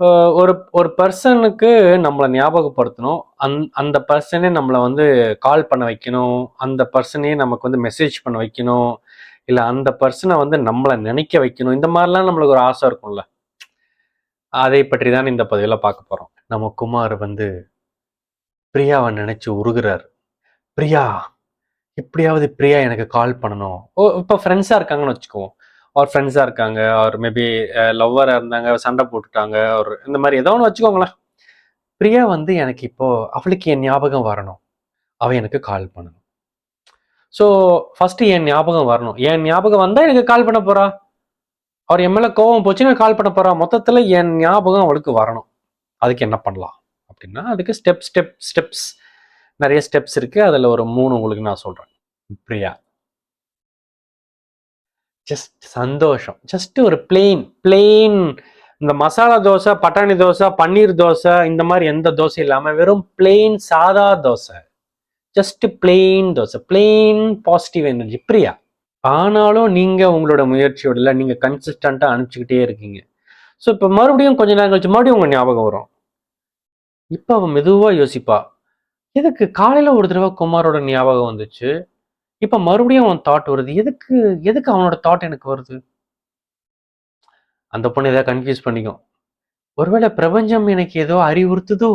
ஒரு ஒரு பர்சனுக்கு நம்மளை ஞாபகப்படுத்தணும். அந் அந்த பர்சனே நம்மளை வந்து கால் பண்ண வைக்கணும். அந்த பர்சனே நமக்கு வந்து மெசேஜ் பண்ண வைக்கணும். இல்லை அந்த பர்சனை வந்து நம்மளை நினைக்க வைக்கணும். இந்த மாதிரிலாம் நம்மளுக்கு ஒரு ஆசை இருக்கும்ல. அதை பற்றி தான் இந்த பதிவில் பார்க்க போகிறோம் நம்ம குமார் வந்து பிரியாவை நினச்சி உருகிறார். பிரியா எப்படியாவது பிரியா எனக்கு கால் பண்ணணும். ஓ இப்போ ஃப்ரெண்ட்ஸாக இருக்காங்கன்னு வச்சுக்குவோம். அவர் ஃப்ரெண்ட்ஸாக இருக்காங்க. அவர் மேபி லவ்வராக இருந்தாங்க. சண்டை போட்டுட்டாங்க. ஒரு இந்த மாதிரி ஏதோ ஒன்று வச்சுக்கோங்களேன். பிரியா வந்து எனக்கு இப்போது அவளுக்கு என் ஞாபகம் வரணும். அவள் எனக்கு கால் பண்ணணும். ஸோ ஃபஸ்ட்டு என் ஞாபகம் வரணும். என் ஞாபகம் வந்தால் எனக்கு கால் பண்ண போகிறா அவர் என் மேலே கோவம் போச்சுன்னா கால் பண்ண போகிறா மொத்தத்தில் என் ஞாபகம் அவளுக்கு வரணும். அதுக்கு என்ன பண்ணலாம்? அப்படின்னா அதுக்கு ஸ்டெப் ஸ்டெப் ஸ்டெப்ஸ் நிறைய ஸ்டெப்ஸ் இருக்குது அதில் ஒரு மூணு உங்களுக்கு நான் சொல்கிறேன் பிரியா. ஜஸ்ட் சந்தோஷம். ஜஸ்ட் ஒரு பிளெயின் பிளெயின் இந்த மசாலா தோசை பட்டாணி தோசை பன்னீர் தோசை இந்த மாதிரி எந்த தோசை இல்லாமல் வெறும் பிளெயின் சாதா dosa. Just plain dosa. Plain positive energy Priya? ஆனாலும் நீங்கள் உங்களோட முயற்சியோடல இல்லை கன்சிஸ்டண்ட்டாக கன்சிஸ்டண்டா அனுப்பிச்சுக்கிட்டே இருக்கீங்க. ஸோ இப்போ மறுபடியும் கொஞ்ச நேரம் கழிச்சு மறுபடியும் உங்கள் ஞாபகம் வரும். இப்போ அவன் மெதுவாக யோசிப்பா. எதுக்கு? காலையில் ஒரு தடவை குமாரோட ஞாபகம் வந்துச்சு. இப்போ மறுபடியும் அவன் தாட் வருது. எதுக்கு எதுக்கு அவனோட தாட் எனக்கு வருது? அந்த பொண்ணு ஏதாவது கன்ஃபியூஸ் பண்ணிக்கும். ஒருவேளை பிரபஞ்சம் எனக்கு ஏதோ அறிவுறுத்துதோ?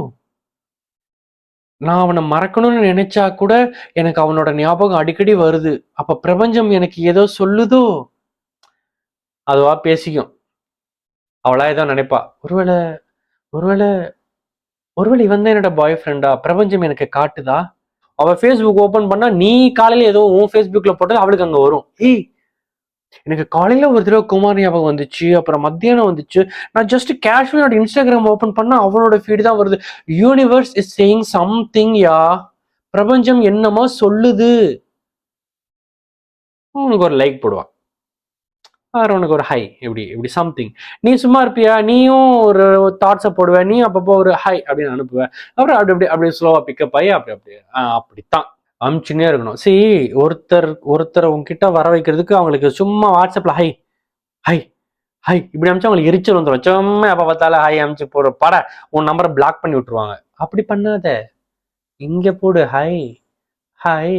நான் அவனை மறக்கணும்னு நினைச்சா கூட எனக்கு அவனோட ஞாபகம் அடிக்கடி வருது. அப்ப பிரபஞ்சம் எனக்கு ஏதோ சொல்லுதோ? அதுவா பேசிக்கும். அவளா ஏதோ நினைப்பா. ஒருவேளை ஒருவேளை ஒருவேளை இவன் தான் என்னோட பாய் ஃப்ரெண்டா பிரபஞ்சம் எனக்கு காட்டுதா? அவ ஃபேஸ்புக் ஓப்பன் பண்ணா நீ காலையில ஏதோ உன் ஃபேஸ்புக்ல போட்டது அவளுக்கு அங்க வரும். ஏய் எனக்கு காலையில ஒரு தடவை குமார் ஞாபகம் வந்துச்சு அப்புறம் மத்தியானம் வந்துச்சு. நான் ஜஸ்ட் கேஷுவலோட இன்ஸ்டாகிராம் ஓப்பன் பண்ணா அவளோட ஃபீடு தான் வருது. Universe is saying something yeah? பிரபஞ்சம் என்னமா சொல்லுது. உனக்கு ஒரு லைக் போடுவான் ஆர் உனக்கு ஒரு ஹை இப்படி இப்படி சம்திங் நீ சும்மா இருப்பியா? நீயும் ஒரு தாட்ஸை போடுவ. நீ அப்பப்போ ஒரு ஹை அப்படின்னு அனுப்புவேன் அப்புறம் அப்படி அப்படி அப்படி ஸ்லோவாக பிக்கப் ஆகி அப்படி அப்படி. அப்படித்தான். அமிச்சுனே இருக்கணும். சி ஒருத்தர் ஒருத்தர் உங்ககிட்ட வர வைக்கிறதுக்கு அவங்களுக்கு சும்மா வாட்ஸ்அப்பில் ஹை ஹை ஹை இப்படி அமிச்சா அவங்களுக்கு எரிச்சல் வந்துடும் சும்மா எப்போ பார்த்தாலும் ஹை அமிச்சு போடுற பட உன் நம்பரை பிளாக் பண்ணி விட்டுருவாங்க. அப்படி பண்ணாத. இங்கே போடு ஹை ஹை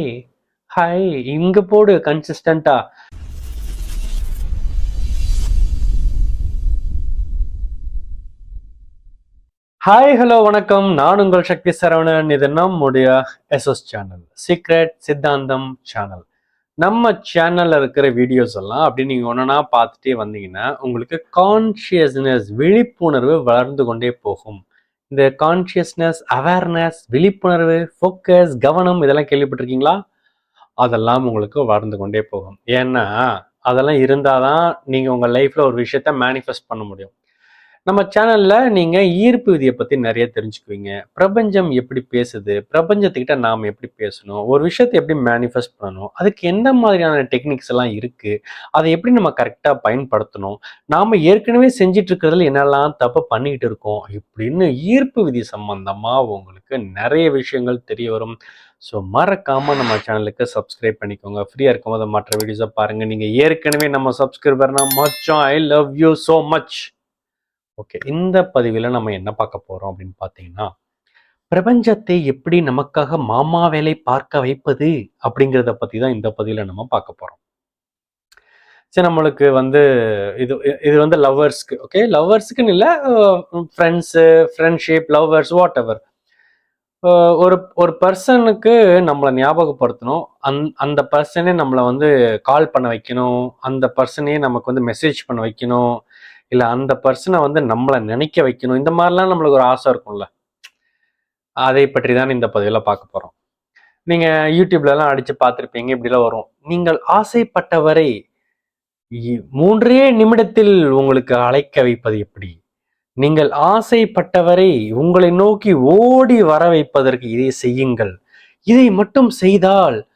ஹை இங்கே போடு கன்சிஸ்டண்டா ஹாய் ஹலோ வணக்கம். நான் உங்கள் சக்தி சரவணன். இது நம்முடைய எஸ்எஸ் சேனல் சீக்ரெட் சித்தாந்தம் சேனல் நம்ம சேனல்ல இருக்கிற வீடியோஸ் எல்லாம் அப்படி நீங்க ஒன்றா பார்த்துட்டே வந்தீங்கன்னா உங்களுக்கு கான்ஷியஸ்னஸ் விழிப்புணர்வு வளர்ந்து கொண்டே போகும். இந்த கான்ஷியஸ்னஸ் அவேர்னஸ் விழிப்புணர்வு ஃபோக்கஸ் கவனம் இதெல்லாம் கேள்விப்பட்டிருக்கீங்களா? அதெல்லாம் உங்களுக்கு வளர்ந்து கொண்டே போகும். ஏன்னா அதெல்லாம் இருந்தாதான் நீங்க உங்க லைஃப்ல ஒரு விஷயத்த மேனிஃபெஸ்ட் பண்ண முடியும். நம்ம சேனல்ல நீங்க ஈர்ப்பு விதியை பத்தி நிறைய தெரிஞ்சுக்குவீங்க. பிரபஞ்சம் எப்படி பேசுது? பிரபஞ்சத்துக்கிட்ட நாம எப்படி பேசணும்? ஒரு விஷயத்தை எப்படி மேனிஃபெஸ்ட் பண்ணணும்? அதுக்கு எந்த மாதிரியான டெக்னிக்ஸ் எல்லாம் இருக்கு? அதை எப்படி நம்ம கரெக்டா பயன்படுத்தணும்? நாம ஏற்கனவே செஞ்சிட்டு இருக்கிறதுல என்னெல்லாம் தப்பு பண்ணிக்கிட்டு இருக்கோம்? இப்படின்னு ஈர்ப்பு விதி சம்பந்தமா உங்களுக்கு நிறைய விஷயங்கள் தெரிய வரும். ஸோ மறக்காம நம்ம சேனலுக்கு சப்ஸ்கிரைப் பண்ணிக்கோங்க. ஃப்ரீயா இருக்கும்போது மற்ற வீடியோஸை பாருங்க. நீங்க ஏற்கனவே நம்ம சப்ஸ்கிரைபர்னா மச்சம் I love you so much okay இந்த பதிவில் நம்ம என்ன பார்க்க போகிறோம் அப்படின்னு பார்த்தீங்கன்னா பிரபஞ்சத்தை எப்படி நமக்காக மாமா வேலை பார்க்க வைப்பது அப்படிங்கிறத பற்றி தான் இந்த பதிவில் நம்ம பார்க்க போகிறோம் சரி நம்மளுக்கு வந்து இது இது வந்து லவ்வர்ஸ்க்கு ஓகே லவ்வர்ஸுக்குன்னு இல்லை friends friendship lovers whatever ஒரு ஒரு பர்சனுக்கு நம்மளை ஞாபகப்படுத்தணும். அந் அந்த பர்சனே நம்மளை வந்து கால் பண்ண வைக்கணும். அந்த பர்சனே நமக்கு வந்து மெசேஜ் பண்ண வைக்கணும். இல்லை அந்த பர்சனை வந்து நம்மளை நினைக்க வைக்கணும். இந்த மாதிரிலாம் நம்மளுக்கு ஒரு ஆசை இருக்கும்ல. அதை பற்றி தான் இந்த பதிவில் பார்க்க போகிறோம் நீங்கள் யூடியூப்லலாம் அடித்து பார்த்துருப்பீங்க இப்படிலாம் வரும். நீங்கள் ஆசைப்பட்டவரை இ- மூன்றே நிமிடத்தில் உங்களுக்கு அழைக்க வைப்பது எப்படி? நீங்கள் ஆசைப்பட்டவரை உங்களை நோக்கி ஓடி வர வைப்பதற்கு இதை செய்யுங்கள். இதை மட்டும் செய்தால்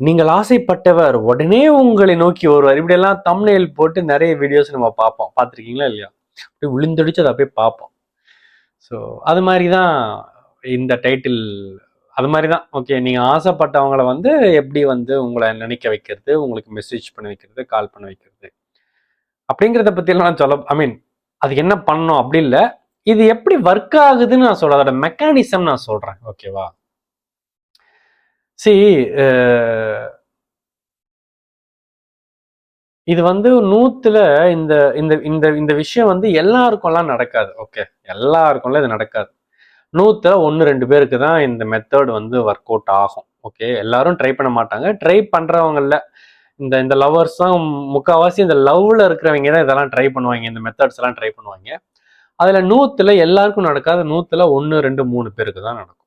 நீங்கள் ஆசைப்பட்டவர் உடனே உங்களை நோக்கி வருவார். இப்படியெல்லாம் தம்ப்நெயில் போட்டு நிறைய வீடியோஸ் நம்ம பார்ப்போம். பார்த்துருக்கீங்களா இல்லையா? அப்படியே விழுந்தடிச்சு அதை அப்படியே பார்ப்போம். ஸோ அது மாதிரி தான் இந்த டைட்டில் அது மாதிரி தான் ஓகே நீங்கள் ஆசைப்பட்டவங்கள வந்து எப்படி வந்து உங்களை நினைக்க வைக்கிறது உங்களுக்கு மெசேஜ் பண்ண வைக்கிறது கால் பண்ண வைக்கிறது. அப்படிங்கிறத பற்றியெல்லாம் நான் சொல்ல ஐ மீன் அதுக்கு என்ன பண்ணணும் அப்படி இல்லை. இது எப்படி ஒர்க் ஆகுதுன்னு நான் சொல்கிறேன் அதோட மெக்கானிசம் நான் சொல்கிறேன் ஓகேவா சி இது வந்து நூத்துல இந்த இந்த இந்த இந்த விஷயம் வந்து எல்லாருக்கும்லாம் நடக்காது. ஓகே. எல்லாருக்கும்லாம் இது நடக்காது. நூத்துல ஒன்று ரெண்டு பேருக்கு தான் இந்த மெத்தட் வந்து ஒர்க் அவுட் ஆகும். ஓகே. எல்லாரும் ட்ரை பண்ண மாட்டாங்க. ட்ரை பண்றவங்கல்ல இந்த இந்த லவ்வர்ஸ் தான் முக்கால்வாசி இந்த லவ்ல இருக்கிறவங்க தான் இதெல்லாம் ட்ரை பண்ணுவாங்க. இந்த மெத்தட்ஸ் எல்லாம் ட்ரை பண்ணுவாங்க. அதுல நூத்துல எல்லாருக்கும் நடக்காது. நூத்துல ஒன்று ரெண்டு மூணு பேருக்கு தான் நடக்கும்.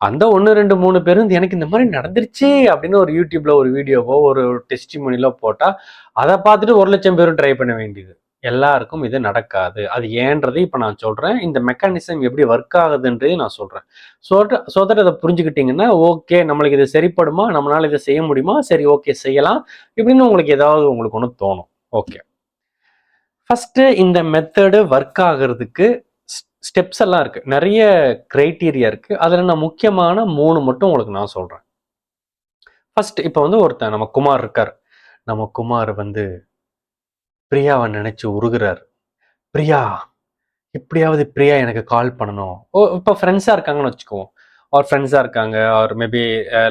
அந்த ஒன்று ரெண்டு மூணு பேரும் எனக்கு இந்த மாதிரி நடந்துருச்சு அப்படின்னு ஒரு யூடியூப்ல ஒரு வீடியோவோ ஒரு டெஸ்டிமோனிலோ போட்டால் அதை பார்த்துட்டு ஒரு லட்சம் பேரும் ட்ரை பண்ண வேண்டியது. எல்லாருக்கும் இது நடக்காது. அது ஏன்றதை இப்போ நான் சொல்கிறேன் இந்த மெக்கானிசம் எப்படி ஒர்க் ஆகுதுன்றதை நான் சொல்கிறேன் சோட்ட ஸோ அதை புரிஞ்சுக்கிட்டிங்கன்னா ஓகே நம்மளுக்கு இது சரிப்படுமா? நம்மளால இதை செய்ய முடியுமா? சரி ஓகே செய்யலாம். இப்படின்னு உங்களுக்கு ஏதாவது உங்களுக்கு ஒன்று தோணும். ஓகே ஃபஸ்ட்டு இந்த மெத்தடு ஒர்க் ஆகுறதுக்கு ஸ்டெப்ஸ் எல்லாம் இருக்கு. நிறைய கிரைட்டீரியா இருக்கு. அதில் நான் முக்கியமான மூணு மட்டும் உங்களுக்கு நான் சொல்றேன். ஃபர்ஸ்ட் இப்போ வந்து ஒருத்தன் நம்ம குமார் இருக்கார். நம்ம குமார் வந்து பிரியாவை நினைச்சு உருகிறார். பிரியா எப்படியாவது பிரியா எனக்கு கால் பண்ணணும். ஓ இப்போ ஃப்ரெண்ட்ஸாக இருக்காங்கன்னு வச்சுக்குவோம். அவர் ஃப்ரெண்ட்ஸாக இருக்காங்க. அவர் மேபி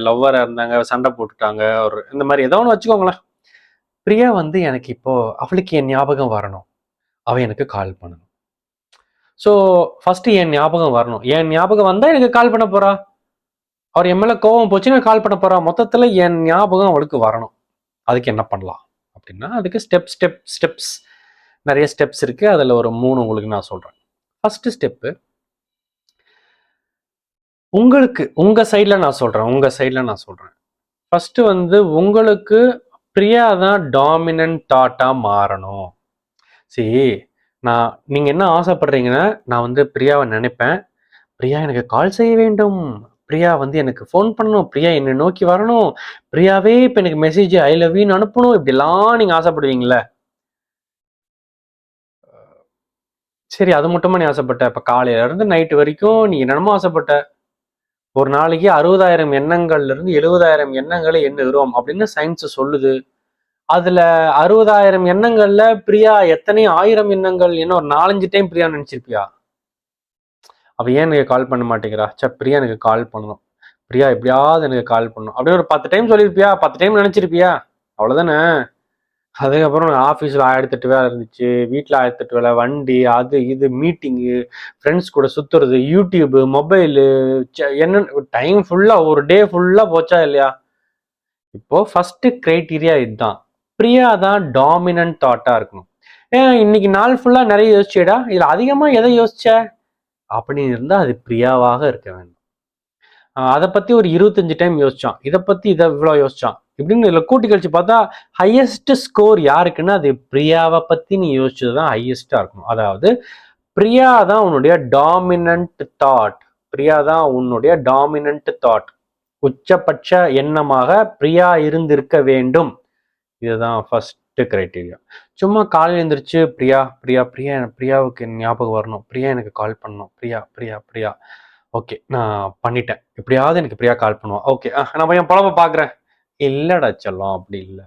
லவ்வராக இருந்தாங்க சண்டை போட்டுட்டாங்க. ஒரு இந்த மாதிரி ஏதோ ஒன்று வச்சுக்கோங்களேன். பிரியா வந்து எனக்கு இப்போ அவளுக்கு என் ஞாபகம் வரணும். அவ எனக்கு கால் பண்ணணும். ஸோ ஃபஸ்ட்டு என் ஞாபகம் வரணும்? என் ஞாபகம் வந்தால் எனக்கு கால் பண்ண போறா? அவர் என் மேல கோவம் போச்சுன்னா கால் பண்ண போறா? மொத்தத்தில் என் ஞாபகம் அவளுக்கு வரணும். அதுக்கு என்ன பண்ணலாம்? அப்படின்னா அதுக்கு ஸ்டெப் ஸ்டெப் ஸ்டெப்ஸ் நிறைய ஸ்டெப்ஸ் இருக்கு. அதில் ஒரு மூணு உங்களுக்கு நான் சொல்றேன். ஃபஸ்ட்டு ஸ்டெப்பு உங்களுக்கு உங்க சைடில் நான் சொல்றேன். உங்க சைடில் நான் சொல்றேன். ஃபஸ்ட்டு வந்து உங்களுக்கு பிரியா தான் டாமினன்ட் டாட்டாக மாறணும். சரி. நான் நீங்கள் என்ன ஆசைப்படுறீங்கன்னா நான் வந்து பிரியாவை நினைப்பேன். பிரியா எனக்கு கால் செய்ய வேண்டும். பிரியா வந்து எனக்கு ஃபோன் பண்ணணும். பிரியா என்னை நோக்கி வரணும். பிரியாவே இப்போ எனக்கு மெசேஜ் ஐ லவ் யூன்னு அனுப்பணும். இப்படிலாம் நீங்கள் ஆசைப்படுவீங்களே? சரி அது மட்டுமா நீ ஆசைப்பட்ட? இப்போ காலையிலேருந்து நைட்டு வரைக்கும் நீ என்னென்னமோ ஆசைப்பட்ட? ஒரு நாளைக்கு அறுபதாயிரம் எண்ணங்கள்ல இருந்து எழுபதாயிரம் எண்ணங்களை எண்ணுகிறோம் அப்படின்னு சயின்ஸ் சொல்லுது. அதுல அறுபதாயிரம் எண்ணங்கள்ல பிரியா எத்தனை ஆயிரம் எண்ணங்கள் என்ன ஒரு நாலஞ்சு டைம் பிரியா நினைச்சிருப்பியா? அவ ஏன் எனக்கு கால் பண்ண மாட்டேங்கிறா? சே பிரியா எனக்கு கால் பண்ணணும். பிரியா எப்படியாவது எனக்கு கால் பண்ணணும். அப்படின்னு ஒரு பத்து டைம் சொல்லியிருப்பியா பத்து டைம் நினைச்சிருப்பியா? அவ்வளவுதானே? அதுக்கப்புறம் ஆஃபீஸில் ஆயிரத்தெட்டு வேலை இருந்துச்சு. வீட்டில் ஆயிரத்தெட்டு வேலை வண்டி அது இது மீட்டிங்கு ஃப்ரெண்ட்ஸ் கூட சுற்றுறது யூடியூபு மொபைலு என்ன டைம் ஃபுல்லாக ஒரு டே ஃபுல்லாக போச்சா இல்லையா? இப்போது ஃபஸ்ட்டு க்ரைட்டீரியா இதுதான். பிரியா தான் டாமினன்ட் தாட்டாக இருக்கணும். ஏன் இன்னைக்கு நாள் ஃபுல்லாக நிறைய யோசிச்சேடா இதில் அதிகமாக எதை யோசிச்ச? அப்படின்னு இருந்தால் அது பிரியாவாக இருக்க வேண்டும். அதை பற்றி ஒரு இருபத்தஞ்சு டைம் யோசிச்சான். இதை பற்றி இதை இவ்வளோ யோசிச்சான். இப்படின்னு இதில் கூட்டி கழிச்சு பார்த்தா ஹையஸ்ட் ஸ்கோர் யாருக்குன்னா அது பிரியாவை பற்றி நீ யோசிச்சது தான் ஹையஸ்ட்டாக இருக்கணும். அதாவது பிரியா தான் உன்னுடைய டாமினன்ட் தாட் பிரியா தான் உன்னுடைய டாமினன்ட் தாட் உச்சபட்ச எண்ணமாக பிரியா இருந்திருக்க வேண்டும். இதுதான் ஃபஸ்ட்டு கிரைட்டீரியா சும்மா காலையில் எழுந்திரிச்சு பிரியா பிரியா பிரியா பிரியாவுக்கு ஞாபகம் வரணும். பிரியா எனக்கு கால் பண்ணணும். பிரியா பிரியா பிரியா. ஓகே நான் பண்ணிட்டேன். எப்படியாவது எனக்கு பிரியா கால் பண்ணுவான் ஓகே நான் என் பழப்ப பார்க்குறேன் இல்லைடா செல்லம் அப்படி இல்லை.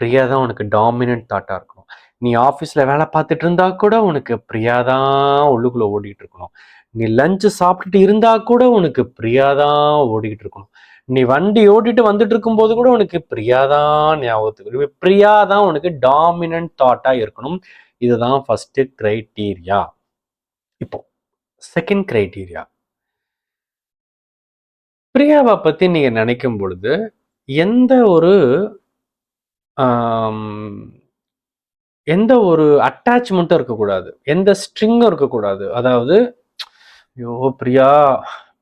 பிரியா தான் உனக்கு டாமினன்ட் தாட்டாக இருக்கணும். நீ ஆஃபீஸில் வேலை பார்த்துட்டு இருந்தா கூட உனக்கு பிரியா தான் உள்ளுக்குள்ளே ஓடிட்டு இருக்கணும். நீ லஞ்சு சாப்பிட்டுட்டு இருந்தா கூட உனக்கு பிரியா தான் ஓடிக்கிட்டு இருக்கணும். நீ வண்டி ஓட்டிட்டு வந்துட்டு இருக்கும்போது கூட உனக்கு பிரியா தான் ஞாபகத்துக்கு பிரியா தான் உனக்கு டாமினன்ட் தாட்டா இருக்கணும். இதுதான் ஃபர்ஸ்ட் கிரைட்டீரியா இப்போ செகண்ட் கிரைட்டீரியா பிரியாவை பத்தி நீங்க நினைக்கும் பொழுது எந்த ஒரு எந்த ஒரு அட்டாச்மெண்ட்டும் இருக்கக்கூடாது. எந்த ஸ்ட்ரிங்கும் இருக்கக்கூடாது. அதாவது ஐயோ பிரியா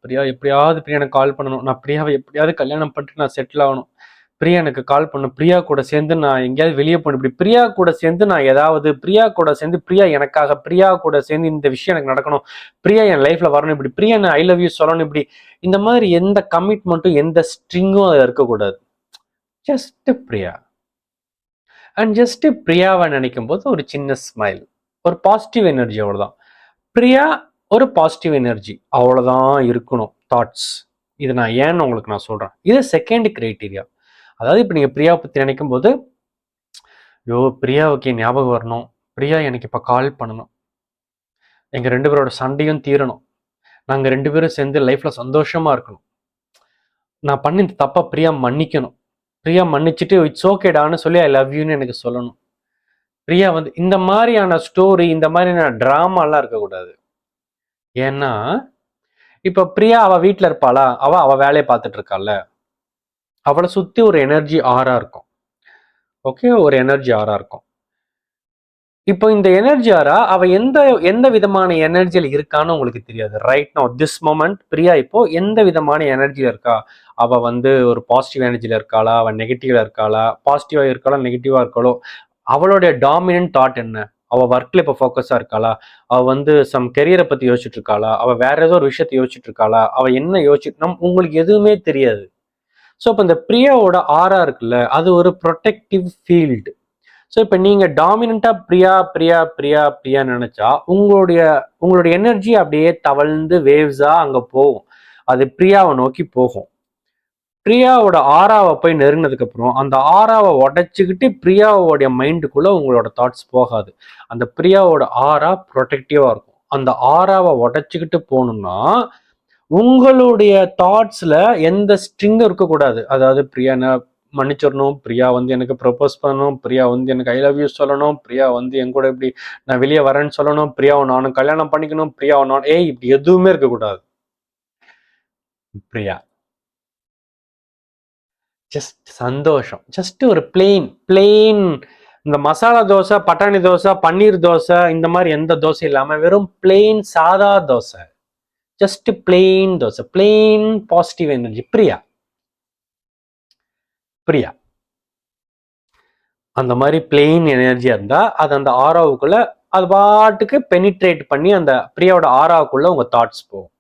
பிரியா எப்படியாவது பிரியா எனக்கு கால் பண்ணணும். நான் பிரியாவை எப்படியாவது கல்யாணம் பண்ணிட்டு நான் செட்டில் ஆகணும். பிரியா எனக்கு கால் பண்ணும் பிரியா கூட சேர்ந்து நான் எங்கேயாவது வெளியே போகணும். இப்படி பிரியா கூட சேர்ந்து நான் ஏதாவது பிரியா கூட சேர்ந்து பிரியா எனக்காக பிரியா கூட சேர்ந்து இந்த விஷயம் எனக்கு நடக்கணும். பிரியா என் லைஃப்ல வரணும். இப்படி பிரியா நான் ஐ லவ் யூ சொல்லணும். இப்படி இந்த மாதிரி எந்த கமிட்மெண்ட்டும் எந்த ஸ்ட்ரிங்கும் அதில் இருக்கக்கூடாது. ஜஸ்ட் பிரியா. அண்ட் ஜஸ்ட் பிரியாவை நினைக்கும் போது ஒரு சின்ன ஸ்மைல் ஒரு பாசிட்டிவ் எனர்ஜி அவ்வளோதான் பிரியா ஒரு பாசிட்டிவ் எனர்ஜி அவ்வளோதான் இருக்கணும். தாட்ஸ் இது நான் ஏன்னு உங்களுக்கு நான் சொல்கிறேன் இது செகண்ட் கிரைட்டீரியா அதாவது இப்போ நீங்கள் பிரியாவை பற்றி நினைக்கும் போது ஐயோ பிரியாவுக்கு ஞாபகம் வரணும். பிரியா எனக்கு இப்போ கால் பண்ணணும். எங்கள் ரெண்டு பேரோட சண்டையும் தீரணும். நாங்கள் ரெண்டு பேரும் சேர்ந்து லைஃப்பில் சந்தோஷமாக இருக்கணும். நான் பண்ணி இந்த தப்பை பிரியா மன்னிக்கணும். பிரியா மன்னிச்சுட்டு இட்ஸ் ஓகேடான்னு சொல்லி ஐ லவ் யூன்னு எனக்கு சொல்லணும். பிரியா வந்து இந்த மாதிரியான ஸ்டோரி இந்த மாதிரியான ட்ராமாலாம் இருக்கக்கூடாது. ஏன்னா இப்ப பிரியா அவ வீட்டில் இருப்பாளா? அவ அவ வேலையை பார்த்துட்டு இருக்கால அவளை சுத்தி ஒரு எனர்ஜி ஆறா இருக்கும். ஓகே ஒரு எனர்ஜி ஆறா இருக்கும். இப்போ இந்த எனர்ஜி ஆறா அவ எந்த எந்த விதமான எனர்ஜியில் இருக்கான்னு உங்களுக்கு தெரியாது. Right now this moment Priya இப்போ எந்த விதமான எனர்ஜியில் இருக்கா? அவ வந்து ஒரு பாசிட்டிவ் எனர்ஜியில் இருக்காளா? அவ நெகட்டிவ்ல இருக்காளா? பாசிட்டிவா இருக்காளா? நெகட்டிவா இருக்காளோ? அவளுடைய டாமினன்ட் தாட் என்ன? அவள் ஒர்க்கில் இப்போ ஃபோக்கஸாக இருக்காளா? அவள் வந்து சம் கெரியரை பற்றி யோசிச்சுட்டு இருக்காளா? அவள் வேற ஏதோ ஒரு விஷயத்தை யோசிச்சுட்டு இருக்காளா? அவள் என்ன யோசிச்சு நம் உங்களுக்கு எதுவுமே தெரியாது. ஸோ இப்போ இந்த பிரியாவோட ஆரா இருக்குல்ல அது ஒரு ப்ரொடெக்டிவ் ஃபீல்டு ஸோ இப்போ நீங்கள் டாமினண்ட்டாக பிரியா பிரியா பிரியா பிரியா நினச்சா உங்களுடைய உங்களுடைய எனர்ஜி அப்படியே தவழ்ந்து வேவ்ஸாக அங்கே போகும். அது பிரியாவை நோக்கி போகும். பிரியாவோட ஆறாவை போய் நெருங்கினதுக்கு அப்புறம் அந்த ஆறாவை உடைச்சிக்கிட்டு பிரியாவோடைய மைண்டுக்குள்ள உங்களோட தாட்ஸ் போகாது. அந்த பிரியாவோட ஆறா ப்ரொடெக்டிவா இருக்கும். அந்த ஆறாவை உடைச்சிக்கிட்டு போகணும்னா உங்களுடைய தாட்ஸ்ல எந்த ஸ்ட்ரிங்கும் இருக்கக்கூடாது அதாவது பிரியா நான் மன்னிச்சிடணும் பிரியா வந்து எனக்கு ப்ரப்போஸ் பண்ணணும் பிரியா வந்து எனக்கு ஐ லவ் யூ சொல்லணும் பிரியா வந்து என் கூட இப்படி நான் வெளியே வரேன்னு சொல்லணும் பிரியாவை நானும் கல்யாணம் பண்ணிக்கணும் பிரியாவை நான் ஏய் இப்படி எதுவுமே இருக்கக்கூடாது பிரியா ஜஸ்ட் சந்தோஷம். ஜஸ்ட் ஒரு பிளெயின் பிளெயின் இந்த மசாலா தோசை பட்டாணி தோசை பன்னீர் தோசை இந்த மாதிரி எந்த தோசை இல்லாம வெறும் பிளெயின் சாதா dosa. Just plain dosa. Plain positive energy Priya? Priya? அந்த மாதிரி பிளெயின் எனர்ஜியா இருந்தா அது அந்த ஆராவுக்குள்ள அது பாட்டுக்கு பெனிட்ரேட் பண்ணி அந்த பிரியாவோட ஆராவுக்குள்ள உங்க தாட்ஸ் போகும்.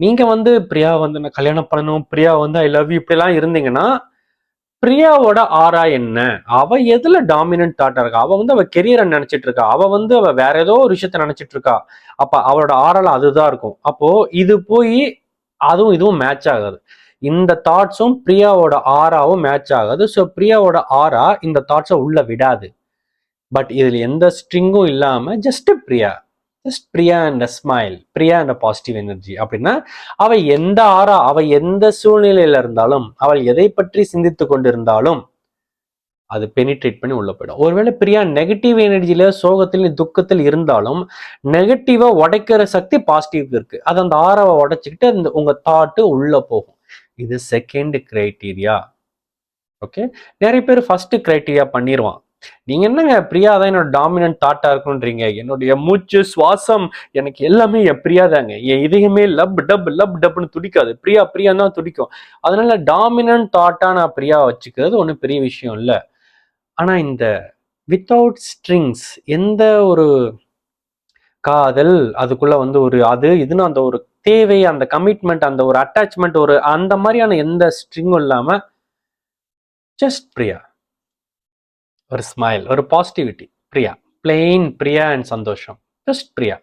நீங்க வந்து பிரியா வந்து நான் கல்யாணம் பண்ணணும் பிரியா வந்து ஐ லவ் யூ இப்படிலாம் இருந்தீங்கன்னா பிரியாவோட ஆரா என்ன? அவ எதுல டாமினன்ட் தாட்டா இருக்கா? அவ வந்து அவ கெரியரை நினைச்சிட்டு இருக்கா? அவ வந்து அவ வேற ஏதோ ஒரு விஷயத்த நினைச்சிட்டு இருக்கா? அப்ப அவளோட ஆறால அதுதான் இருக்கும். அப்போ இது போய் அதுவும் இதுவும் மேட்ச் ஆகாது. இந்த தாட்ஸும் பிரியாவோட ஆறாவும் மேட்ச் ஆகாது. ஸோ பிரியாவோட ஆறா இந்த தாட்ஸை உள்ள விடாது. பட் இதுல எந்த ஸ்ட்ரிங்கும் இல்லாம just Priya. Just Priya and smile Priya and positive energy அப்படின்னா அவள் எந்த ஆறா அவள் எந்த சூழ்நிலையில இருந்தாலும் அவள் எதை பற்றி சிந்தித்து கொண்டிருந்தாலும் அது பெனிட்ரேட் பண்ணி உள்ள போயிடும். ஒருவேளை பிரியா நெகட்டிவ் எனர்ஜியில சோகத்தில் துக்கத்தில் இருந்தாலும் நெகட்டிவா உடைக்கிற சக்தி பாசிட்டிவ் இருக்கு. அது அந்த ஆறாவை உடைச்சிக்கிட்டு அந்த உங்க தாட்டு உள்ள போகும். இது செகண்ட் கிரைட்டீரியா ஓகே நிறைய பேர் ஃபர்ஸ்ட் கிரைட்டீரியா பண்ணிடுவான் நீங்க என்னங்க பிரியா தான் என்னோட டாமினன்ட் தாட்டா இருக்குன்றீங்க? என்னுடைய மூச்சு சுவாசம் எனக்கு எல்லாமே என் பிரியா தாங்க. என் இதயமே லப் டப் லப் டப்னு துடிக்காது. பிரியா பிரியா தான் துடிக்கும். அதனால டாமினன்ட் தாட்டா நான் பிரியா வச்சுக்கிறது ஒன்றும் பெரிய விஷயம் இல்லை. ஆனா இந்த வித்தவுட் ஸ்ட்ரிங்ஸ் எந்த ஒரு காதல் அதுக்குள்ள வந்து ஒரு அது இதுன்னு அந்த ஒரு தேவை அந்த கமிட்மெண்ட் அந்த ஒரு அட்டாச்மெண்ட் ஒரு அந்த மாதிரியான எந்த ஸ்ட்ரிங்கும் இல்லாம ஜஸ்ட் பிரியா. ஒரு ஸ்மைல் ஒரு positivity Priya. Plain Priya and சந்தோஷம். ஜஸ்ட் பிரியா.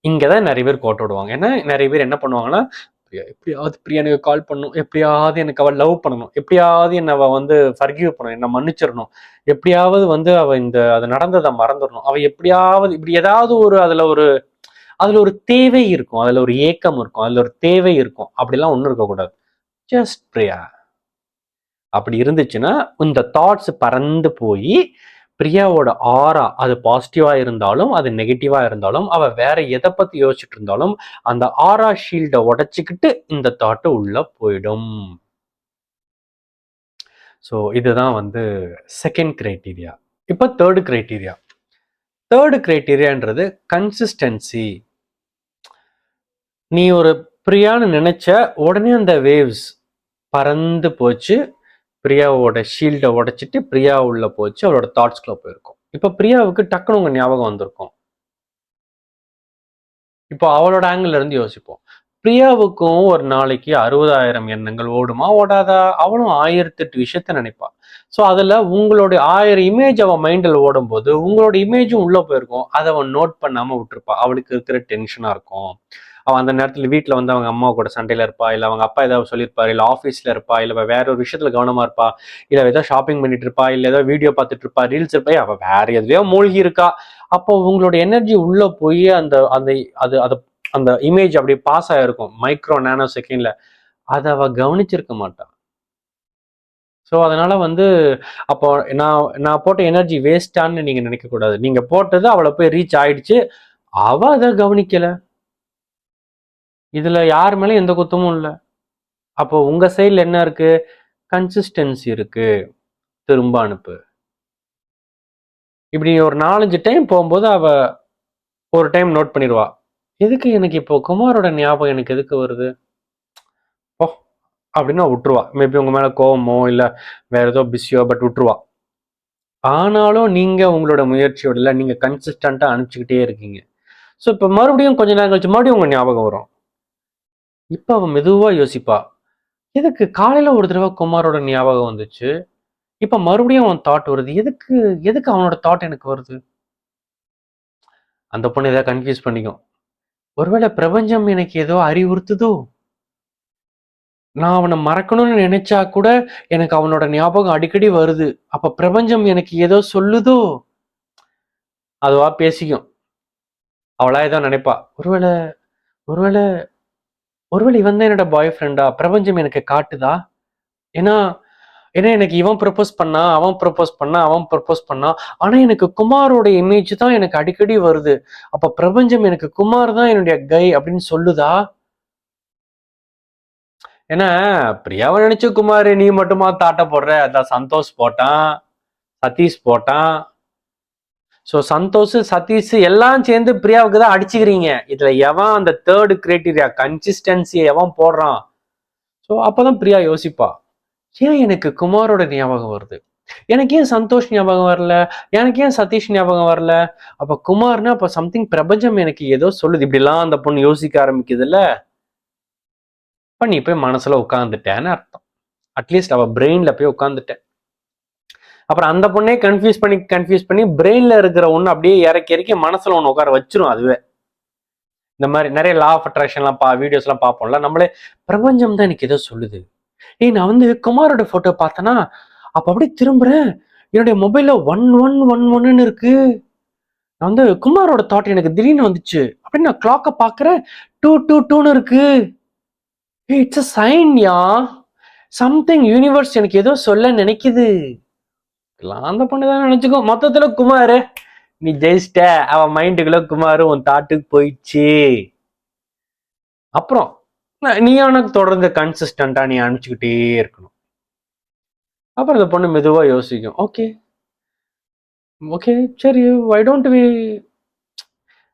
இங்கே தான் நிறைய பேர் கோட்டை விடுவாங்க. ஏன்னா நிறைய பேர் என்ன பண்ணுவாங்கன்னா பிரியா எப்படியாவது பிரியா எனக்கு கால் பண்ணணும். எப்படியாவது எனக்கு அவள் லவ் பண்ணணும். எப்படியாவது என்னை அவள் வந்து ஃபர்கிவ் பண்ணணும். என்னை மன்னிச்சிடணும். எப்படியாவது வந்து அவள் இந்த அது நடந்ததை மறந்துடணும். அவள் எப்படியாவது இப்படி ஏதாவது ஒரு அதில் ஒரு அதில் ஒரு தேவை இருக்கும். அதில் ஒரு ஏக்கம் இருக்கும். அதில் ஒரு தேவை இருக்கும். அப்படிலாம் ஒன்றும் இருக்கக்கூடாது. ஜஸ்ட் பிரியா. அப்படி இருந்துச்சுன்னா இந்த தாட்ஸ் பறந்து போய் பிரியாவோட ஆரா அது பாசிட்டிவா இருந்தாலும் அது நெகட்டிவா இருந்தாலும் அவ வேற எதை பத்தி யோசிச்சுட்டு இருந்தாலும் அந்த ஆரா ஷீல்டை உடைச்சிக்கிட்டு இந்த தாட்டு உள்ள போயிடும். ஸோ இதுதான் வந்து செகண்ட் கிரைட்டீரியா இப்போ தேர்டு கிரைட்டீரியா தேர்டு கிரைட்டீரியான்றது கன்சிஸ்டன்சி நீ ஒரு பிரியான்னு நினைச்ச உடனே அந்த வேவ்ஸ் பறந்து போச்சு பிரியாவோட ஷீல்டை உடைச்சிட்டு பிரியா உள்ள போச்சு அவளோட தாட்ஸ்குள்ள போயிருக்கும். இப்போ பிரியாவுக்கு டக்குனு உங்க ஞாபகம் வந்திருக்கும். இப்போ அவளோட ஆங்கிள் இருந்து யோசிப்போம். பிரியாவுக்கும் ஒரு நாளைக்கு அறுபதாயிரம் எண்ணங்கள் ஓடுமா? ஓடாதா? அவளும் ஆயிரத்தெட்டு விஷயத்த நினைப்பா. ஸோ அதில் உங்களுடைய ஆயிரம் இமேஜ் அவன் மைண்டில் ஓடும்போது உங்களோட இமேஜும் உள்ளே போயிருக்கும். அதை அவன் நோட் பண்ணாமல் விட்டுருப்பான் அவளுக்கு இருக்கிற டென்ஷனாக இருக்கும். அவன் அந்த நேரத்தில் வீட்டில் வந்து அவங்க அம்மா கூட சண்டையில் இருப்பா இல்லை அவங்க அப்பா ஏதாவது சொல்லியிருப்பாரு இல்லை ஆஃபீஸில் இருப்பா இல்லை வேற ஒரு விஷயத்தில் கவனமாக இருப்பா இல்லை ஏதோ ஷாப்பிங் பண்ணிட்டு இருப்பா இல்லை ஏதோ வீடியோ பார்த்துட்டு இருப்பா ரீல்ஸ் இருப்பா அவள் வேற எதுலையோ மூழ்கி இருக்கா. அப்போ உங்களோட எனர்ஜி உள்ளே போய் அந்த அந்த அது அது அந்த இமேஜ் அப்படி பாஸ் ஆகிருக்கும் மைக்ரோ நானோ செகண்டில் அதை அவள் கவனிச்சிருக்க மாட்டான் ஸோ அதனால் வந்து அப்போ நான் நான் போட்ட எனர்ஜி வேஸ்டான்னு நீங்கள் நினைக்கக்கூடாது நீங்கள் போட்டது அவளை போய் ரீச் ஆயிடுச்சு. அவ அதை கவனிக்கலை. இதில் யார் மேலே எந்த குத்தமும் இல்லை. அப்போ உங்கள் சைடில் என்ன இருக்குது கன்சிஸ்டன்சி இருக்குது திரும்ப அனுப்பு. இப்படி ஒரு நாலஞ்சு டைம் போகும்போது அவ ஒரு டைம் நோட் பண்ணிடுவா. எதுக்கு எனக்கு இப்போ குமாரோட ஞாபகம் எனக்கு எதுக்கு வருது? அப்படின்னு விட்டுருவா. மேபி உங்க மேல கோவமோ இல்ல வேற ஏதோ பிஸியோ பட் விட்டுருவா. ஆனாலும் நீங்க உங்களோட முயற்சியோட இல்ல நீங்க கன்சிஸ்டண்டா அனுப்பிச்சுக்கிட்டே இருக்கீங்க. ஸோ இப்போ மறுபடியும் கொஞ்ச நேரம் கழிச்சு மறுபடியும் உங்க ஞாபகம் வரும். இப்போ அவன் மெதுவா யோசிப்பா. எதுக்கு காலையில ஒரு தடவை குமாரோட ஞாபகம் வந்துச்சு? இப்ப மறுபடியும் அவன் தாட் வருது. எதுக்கு எதுக்கு அவனோட தாட் எனக்கு வருது? அந்த பொண்ணு ஏதாவது கன்ஃபியூஸ் பண்ணிக்கும். ஒருவேளை பிரபஞ்சம் எனக்கு ஏதோ அறிவுறுத்துதோ? நான் அவனை மறக்கணும்னு நினைச்சா கூட எனக்கு அவனோட ஞாபகம் அடிக்கடி வருது. அப்ப பிரபஞ்சம் எனக்கு ஏதோ சொல்லுதோ? அதுவா பேசிக்கும். அவளா ஏதோ நினைப்பா. ஒருவேளை ஒருவேளை ஒருவேளை இவன் தான் என்னோட பாய் ஃப்ரெண்டா பிரபஞ்சம் எனக்கு காட்டுதா? ஏன்னா ஏன்னா எனக்கு இவன் ப்ரப்போஸ் பண்ணா அவன் ப்ரப்போஸ் பண்ணா அவன் ப்ரப்போஸ் பண்ணா. ஆனா எனக்கு குமாரோட இமேஜ் தான் எனக்கு அடிக்கடி வருது. அப்ப பிரபஞ்சம் எனக்கு குமார் தான் என்னுடைய கை அப்படின்னு சொல்லுதா? ஏன்னா பிரியாவை நினைச்சு குமார் நீ மட்டுமா தாட்ட போடுற? அதான் சந்தோஷ் போட்டான் சதீஷ் போட்டான். ஸோ சந்தோஷ் சதீஷ் எல்லாம் சேர்ந்து பிரியாவுக்கு தான் அடிச்சுக்கிறீங்க. இதுல எவன் அந்த தேர்டு கிரைட்டீரியா கன்சிஸ்டன்சி எவன் போடுறான்? ஸோ அப்பதான் பிரியா யோசிப்பா ஏன் எனக்கு குமாரோட ஞாபகம் வருது? எனக்கு ஏன் சந்தோஷ் ஞாபகம் வரல? எனக்கு ஏன் சதீஷ் ஞாபகம் வரல? அப்ப குமார்னா அப்ப சம்திங் பிரபஞ்சம் எனக்கு ஏதோ சொல்லுது. இப்படிலாம் அந்த பொண்ணு யோசிக்க ஆரம்பிக்குதுல்ல? அப்போ நீ போய் மனசுல உட்காந்துட்டேன்னு அர்த்தம். அட்லீஸ்ட் அவ பிரெயினில் போய் உட்காந்துட்டேன் அப்புறம் அந்த பொண்ணே கன்ஃபியூஸ் பண்ணி கன்ஃபியூஸ் பண்ணி பிரெயின்ல இருக்கிற ஒண்ணு அப்படியே இறக்கி இறக்கி மனசுல ஒன்று உட்கார வச்சிரும் அதுவே. இந்த மாதிரி நிறைய லா ஆஃப் அட்ராக்ஷன்லாம் பா வீடியோஸ் எல்லாம் பார்ப்போம்ல நம்மளே பிரபஞ்சம் தான் எனக்கு ஏதோ சொல்லுது. ஏய் நான் வந்து குமாரோட ஃபோட்டோ பார்த்தேன்னா அப்ப அப்படியே திரும்புறேன். என்னுடைய மொபைலில் ஒன் ஒன் ஒன் ஒன்னு இருக்கு. நான் வந்து குமாரோட தாட் எனக்கு திடீர்னு வந்துச்சு. அப்படின்னு நான் கிளாக்கை பார்க்குறேன். டூ டூ டூன்னு இருக்கு. It's a sign yeah something universe எனக்கு ஏதோ சொல்ல நினைக்குது. எல்லாம் அந்த பொண்ணு தான் நினைச்சுக்கோ. மொத்தத்துல குமார். நீ ஜெயிச்சிட்ட. அவன் மைண்டுக்குள்ள குமார் உன் தாட்டுக்கு போயிடுச்சு. அப்புறம் நீ உனக்கு தொடர்ந்து கன்சிஸ்டண்டா நீ அனுப்பிச்சுக்கிட்டே இருக்கணும். அப்புறம் இந்த பொண்ணு மெதுவாக யோசிக்கும். ஓகே ஓகே சரி வை டோன்ட் வி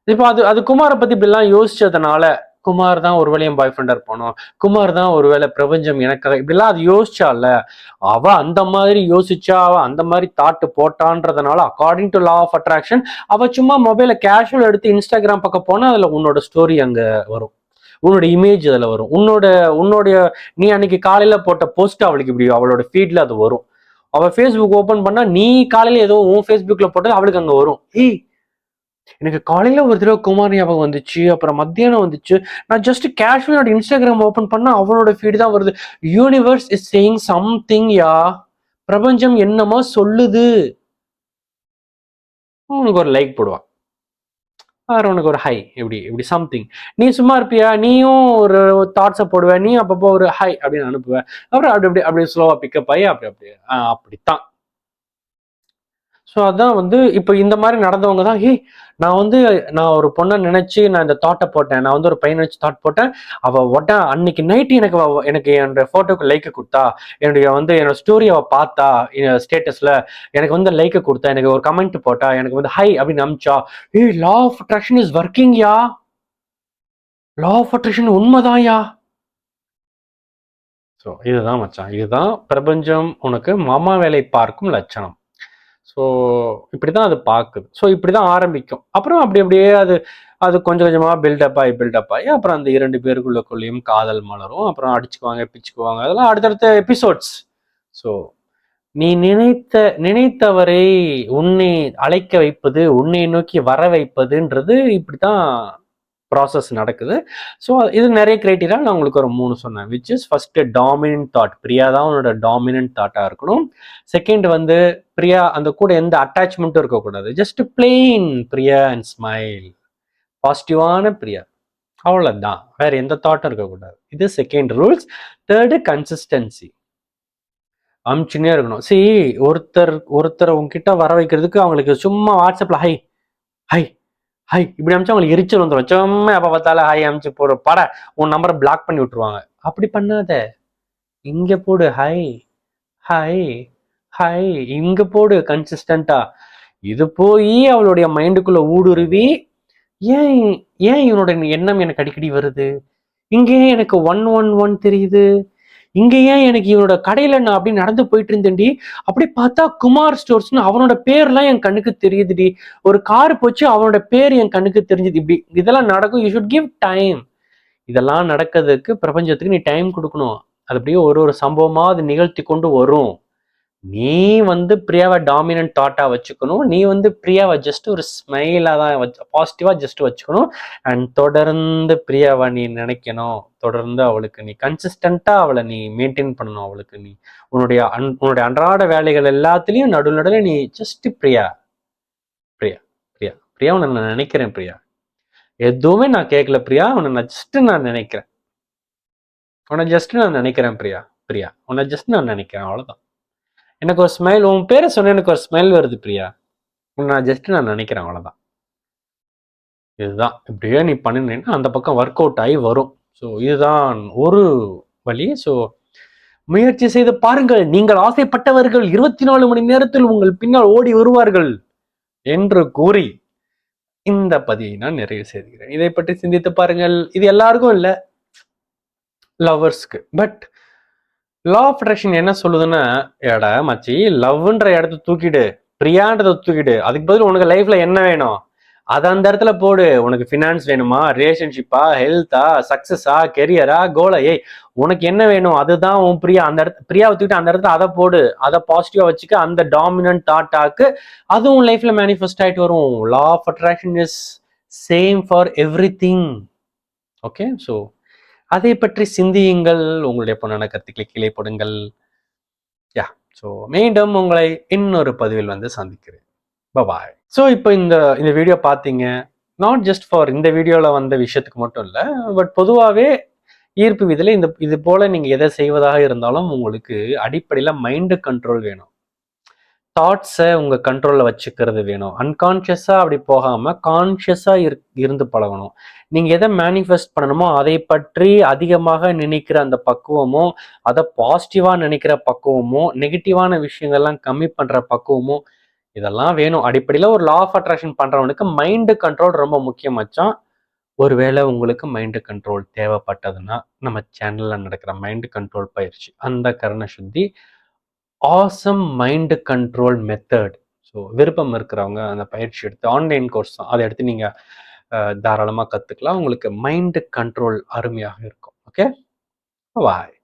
இப்போ அது அது குமாரை பத்தி இப்படிலாம் யோசிச்சதுனால குமார் தான் ஒரு என் பாய் ஃப்ரெண்டா இருப்பானோ? குமார் தான் ஒருவேளை பிரபஞ்சம் எனக்காக இப்படிலாம் அது யோசிச்சால அவ அந்த மாதிரி யோசிச்சா அவ அந்த மாதிரி thought போட்டான்றதுனால according to law of attraction அவ சும்மா மொபைல கேஷுவல் எடுத்து இன்ஸ்டாகிராம் பக்கம் போனா அதுல உன்னோட ஸ்டோரி அங்க வரும். உன்னோட இமேஜ் அதில் வரும். உன்னோட உன்னுடைய நீ அன்னைக்கு காலையில் போட்ட போஸ்ட் அவளுக்கு இப்படி அவளோட ஃபீட்ல அது வரும். அவள் ஃபேஸ்புக் ஓப்பன் பண்ணால் நீ காலையில் ஏதோ உன் ஃபேஸ்புக்கில் போட்டது அவளுக்கு அங்கே வரும். ஏய் எனக்கு காலையில ஒரு தடவை குமார் ஞாபகம் வந்துச்சு அப்புறம் மத்தியானம் வந்துச்சு. நான் ஜஸ்ட் கேஷுவலோட இன்ஸ்டாகிராம் ஓப்பன் பண்ணால் அவனோட ஃபீடு தான் வருது. Universe is saying something yeah? பிரபஞ்சம் என்னமோ சொல்லுது. உனக்கு ஒரு லைக் போடுவான். வேற உனக்கு ஒரு ஹை இப்படி இப்படி சம்திங் நீ சும்மா இருப்பியா? நீயும் ஒரு தாட்ஸை போடுவ. நீ அப்பப்போ ஒரு ஹை அப்படின்னு அனுப்புவேன் அப்புறம் அப்படி அப்படி அப்படி ஸ்லோவாக பிக்கப் ஆகி அப்படி அப்படி. அப்படித்தான். ஸோ அதான் வந்து இப்போ இந்த மாதிரி நடந்தவங்க தான் ஹே நான் வந்து நான் ஒரு பொண்ணை நினைச்சு நான் இந்த தாட்டை போட்டேன். நான் வந்து ஒரு பையனை வச்சு தாட் போட்டேன். அவள் உடன் அன்னைக்கு நைட்டு எனக்கு எனக்கு என்னோட ஃபோட்டோக்கு லைக்கு கொடுத்தா என்னுடைய வந்து என்னோட ஸ்டோரி அவள் பார்த்தா ஸ்டேட்டஸில் எனக்கு வந்து லைக்கை கொடுத்தா எனக்கு ஒரு கமெண்ட் போட்டா எனக்கு வந்து ஹை அப்படின்னு அமிச்சா ஏய் law of attraction is working yeah? Law of attraction உண்மைதான் யா ஸோ இதுதான் மச்சான். இதுதான் பிரபஞ்சம் உனக்கு மாமா வேலை பார்க்கும் லட்சணம். ஸோ இப்படி தான் அது பார்க்குது. ஸோ இப்படி தான் ஆரம்பிக்கும். அப்புறம் அப்படி அப்படியே அது அது கொஞ்சம் கொஞ்சமாக பில்டப் ஆகி பில்டப் ஆகி அப்புறம் அந்த இரண்டு பேருக்குள்ளக்குள்ளேயும் காதல் மலரும். அப்புறம் அடிச்சுக்குவாங்க பிச்சுக்குவாங்க. அதெல்லாம் அடுத்தடுத்த எபிசோட்ஸ் ஸோ நீ நினைத்த நினைத்தவரை உன்னை அழைக்க வைப்பது உன்னை நோக்கி வர வைப்பதுன்றது இப்படி தான் ப்ராசஸ் நடக்குது. ஸோ இது நிறைய க்ரைட்டீரியா நான் உங்களுக்கு ஒரு மூணு சொன்னேன் which is first dominant thought Priya தான் உன்னோட டாமினன்ட் தாட்டாக இருக்கணும். செகண்ட் வந்து பிரியா அந்த கூட எந்த அட்டாச்மெண்ட்டும் இருக்கக்கூடாது. Just plain Priya and smile பாசிட்டிவான பிரியா. அவ்வளோதான் வேற எந்த தாட்டும் இருக்கக்கூடாது. இது செகண்ட் ரூல்ஸ் தேர்டு கன்சிஸ்டன்சி அமிச்சுனே இருக்கணும். சி ஒருத்தர் ஒருத்தர் உங்ககிட்ட வர வைக்கிறதுக்கு அவங்களுக்கு சும்மா வாட்ஸ்அப்பில் ஹை ஹை ஹை இப்படி அமிச்சா அவங்களுக்கு எரிச்சல் வந்துடும் சும்மா எப்போ பார்த்தாலும் ஹாய் அமிச்சு போடு. பட உன் நம்பரை பிளாக் பண்ணி விட்டுருவாங்க. அப்படி பண்ணாத. இங்கே போடு ஹை ஹாய் ஹை இங்கே போடு கன்சிஸ்டண்டா இது போய் அவளுடைய மைண்டுக்குள்ள ஊடுருவி ஏன் ஏன் இவனோட எண்ணம் எனக்கு அடிக்கடி வருது? இங்கே ஏன் எனக்கு ஒன் ஒன் ஒன் தெரியுது. இங்க ஏன் எனக்கு இவனோட கடையில நான் அப்படி நடந்து போயிட்டு இருந்தேன்டி அப்படி பார்த்தா குமார் ஸ்டோர்ஸ்னு அவனோட பேர்லாம் என் கண்ணுக்கு தெரியுதுடி. ஒரு கார் போச்சு அவனோட பேர் என் கண்ணுக்கு தெரிஞ்சுது. இப்படி இதெல்லாம் நடக்கும். யூ ஷுட் கிவ் டைம் இதெல்லாம் நடக்கிறதுக்கு பிரபஞ்சத்துக்கு நீ டைம் கொடுக்கணும். அது அப்படியே ஒரு ஒரு சம்பவமா அது நிகழ்த்தி கொண்டு வரும். நீ வந்து பிரியாவை டாமினன்ட் தாட்டா வச்சுக்கணும். நீ வந்து பிரியாவை ஜஸ்ட் ஒரு ஸ்மைலா தான் வச்சு பாசிட்டிவா ஜஸ்ட் வச்சுக்கணும். அண்ட் தொடர்ந்து பிரியாவை நீ நினைக்கணும். தொடர்ந்து அவளுக்கு நீ கன்சிஸ்டண்டா அவளை நீ மெயின்டைன் பண்ணணும் அவளுக்கு நீ. உன்னுடைய அன் உன்னுடைய அன்றாட வேலைகள் எல்லாத்துலயும் நடுவு நடுவில் நீ ஜஸ்ட் பிரியா. பிரியா பிரியா பிரியா உன்னை நான் நினைக்கிறேன் பிரியா. எதுவுமே நான் கேட்கல பிரியா. உன்னை நான் ஜஸ்ட் நான் நினைக்கிறேன். உன்னை ஜஸ்ட் நான் நினைக்கிறேன் பிரியா பிரியா. உன்னை ஜஸ்ட் நான் நினைக்கிறேன். அவ்வளோதான் எனக்கு ஒரு ஸ்மைல் உன் பேரை சொன்ன எனக்கு ஒரு ஸ்மைல் வருது பிரியா. நான் ஜஸ்ட் நான் நினைக்கிறேன் அவ்வளோதான் இதுதான். இப்படியே நீ பண்ணினேன்னா அந்த பக்கம் ஒர்க் அவுட் ஆகி வரும். ஸோ இதுதான் ஒரு வழி. ஸோ முயற்சி செய்து பாருங்கள். நீங்கள் ஆசைப்பட்டவர்கள் இருபத்தி நாலு மணி நேரத்தில் உங்கள் பின்னால் ஓடி வருவார்கள் என்று கூறி இந்த பதிவை நான் நிறைவு செய்கிறேன் இதை பற்றி சிந்தித்து பாருங்கள். இது எல்லாருக்கும் இல்லை லவ்வர்ஸ்க்கு பட் லா ஆஃப் அட்ராக்ஷன் என்ன சொல்லுதுன்னா எடா மச்சி லவ்ன்ற இடத்த தூக்கிடு பிரியான்றதை தூக்கிடு. அதுக்கு பதில் உனக்கு லைஃப்ல என்ன வேணும்? அது அந்த இடத்துல போடு. உனக்கு ஃபினான்ஸ் வேணுமா? ரிலேஷன்ஷிப்பா ஹெல்த்தா சக்ஸஸா கெரியரா கோலா ஏய் உனக்கு என்ன வேணும்? அதுதான் உன் பிரியா. அந்த இடத்து பிரியாவை தூக்கிட்டு அந்த இடத்துல அதை போடு. அதை பாசிட்டிவா வச்சுக்க அந்த டாமினன்ட் தாட்டாக்கு அதுவும் லைஃப்ல மேனிஃபெஸ்ட் ஆயிட்டு வரும். Law of attraction is same for everything okay so அதை பற்றி சிந்தியுங்கள். உங்களுடைய பொண்ணான கருத்துக்களை கீழே போடுங்கள். யா ஸோ மீண்டும் உங்களை இன்னொரு பதிவில் வந்து சந்திக்கிறேன். பாய் ஸோ இப்போ இந்த இந்த வீடியோ பார்த்தீங்க. நாட் ஜஸ்ட் ஃபார் இந்த வீடியோவில் வந்த விஷயத்துக்கு மட்டும் இல்லை பட் பொதுவாகவே ஈர்ப்பு விதியில் இந்த இது போல் நீங்கள் எதை செய்வதாக இருந்தாலும் உங்களுக்கு அடிப்படையில் மைண்டு கண்ட்ரோல் வேணும். தாட்ஸை உங்கள் கண்ட்ரோலில் வச்சுக்கிறது வேணும். அன்கான்ஷியஸாக அப்படி போகாமல் கான்ஷியஸாக இரு இருந்து பழகணும். நீங்கள் எதை மேனிஃபெஸ்ட் பண்ணணுமோ அதை பற்றி அதிகமாக நினைக்கிற அந்த பக்குவமோ அதை பாசிட்டிவாக நினைக்கிற பக்குவமோ நெகட்டிவான விஷயங்கள்லாம் கம்மி பண்ணுற பக்குவமோ இதெல்லாம் வேணும். அடிப்படையில் ஒரு லா ஆஃப் அட்ராக்ஷன் பண்ணுறவனுக்கு மைண்டு கண்ட்ரோல் ரொம்ப முக்கியம் மச்சான். ஒருவேளை உங்களுக்கு மைண்டு கண்ட்ரோல் தேவைப்பட்டதுன்னா நம்ம சேனலில் நடக்கிற மைண்டு கண்ட்ரோல் பயிற்சி அந்த கரண சுத்தி awesome mind control method so விருப்பம் இருக்கிறவங்க அந்த பயிற்சி எடுத்து ஆன்லைன் கோர்ஸ் தான். அதை எடுத்து நீங்கள் தாராளமாக கற்றுக்கலாம் உங்களுக்கு மைண்டு கண்ட்ரோல் அருமையாக இருக்கும். Okay bye